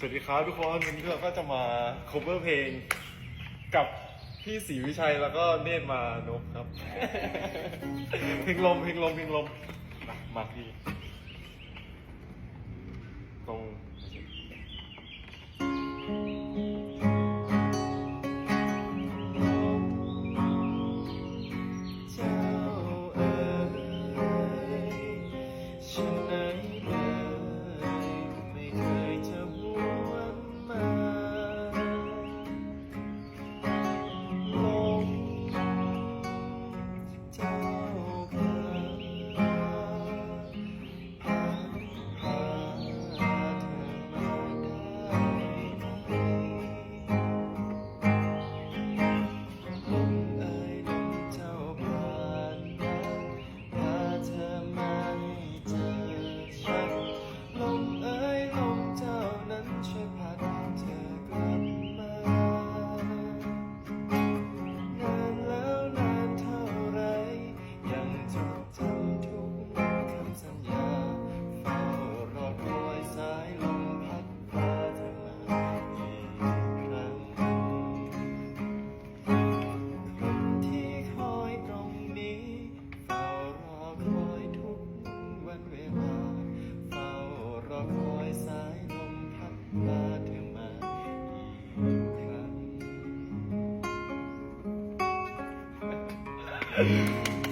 สวัสดีครับทุกคนวันนี้เราก็จะมา cover เพลงกับพี่ศรีวิชัยแล้วก็เนตรมานพครับ เพลงลมเพลงลมเพลงลมมาที่ตรง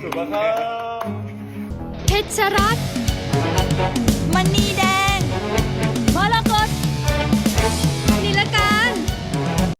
สุภาพเพชรรัตน์